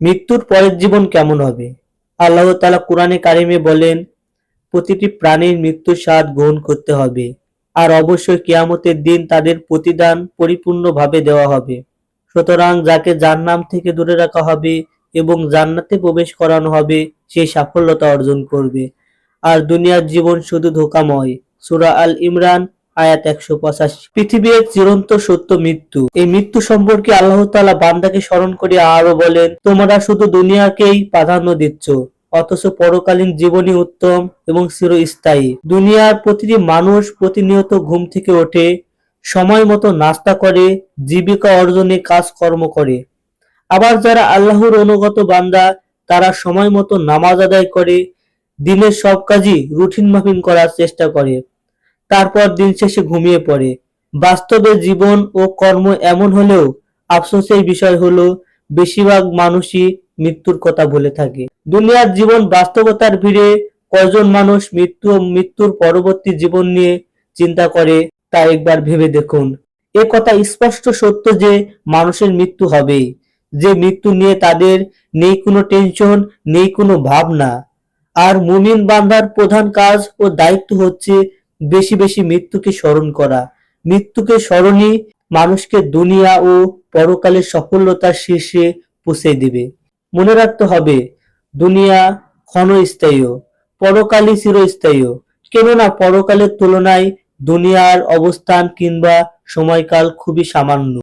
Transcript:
মৃত্যুর পরের জীবন কেমন হবে? আল্লাহ তালা কোরআনে কারিমে বলেন, প্রতিটি প্রাণীর মৃত্যুর স্বাদ গ্রহণ করতে হবে আর অবশ্যই কিয়ামতের দিন তাদের প্রতিদান পরিপূর্ণভাবে দেওয়া হবে। সুতরাং যাকে জান্নাম থেকে দূরে রাখা হবে এবং জান্নাতে প্রবেশ করানো হবে, সে সাফল্যতা অর্জন করবে। আর দুনিয়ার জীবন শুধু ধোকাময়। সুরা আল ইমরান আয়াত একশো পঁচাশি। পৃথিবীর চিরন্ত সত্য মৃত্যু। এই মৃত্যু সম্পর্কে আল্লাহ তালা বান্দাকে স্মরণ করে আরও বলেন, তোমরা শুধু দুনিয়াকেই প্রাধান্য দিচ্ছ, অথচ পরকালীন জীবনই উত্তম এবং চিরস্থায়ী। দুনিয়ার প্রতিটি মানুষ প্রতিনিয়ত ঘুম থেকে ওঠে, সময় মতো নাস্তা করে, জীবিকা অর্জনে কাজকর্ম করে। আবার যারা আল্লাহর অনুগত বান্দা, তারা সময় মতো নামাজ আদায় করে, দিনের সব কাজই রুটিন মাফিন করার চেষ্টা করে। তারপর দিন শেষে ঘুমিয়ে পড়ে। বাস্তবে জীবন ও কর্ম এমন হলেও আফসোসের বিষয় হলো, বেশিরভাগ মানুষই মৃত্যুর কথা বলে থাকে। দুনিয়ার জীবন বাস্তবতার ভিড়ে কয়জন মানুষ মৃত্যু ও মৃত্যুর পরবর্তী জীবন নিয়ে চিন্তা করে, তা একবার ভেবে দেখুন। এ কথা স্পষ্ট সত্য যে মানুষের মৃত্যু হবেই। যে মৃত্যু নিয়ে তাদের নেই কোনো টেনশন, নেই কোনো ভাবনা। আর মুমিন বান্দার প্রধান কাজ ও দায়িত্ব হচ্ছে বেশি বেশি মৃত্যুকে স্মরণ করা। মৃত্যুকে স্মরণই মানুষকে দুনিয়া ও পরকালের সফলতার শীর্ষে পৌঁছে দিবে। মনে রাখতে হবে, দুনিয়া ক্ষণস্থায়ী পরকালই চিরস্থায়ী কেননা পরকালের তুলনায় দুনিয়ার অবস্থান কিংবা সময়কাল খুবই সামান্য।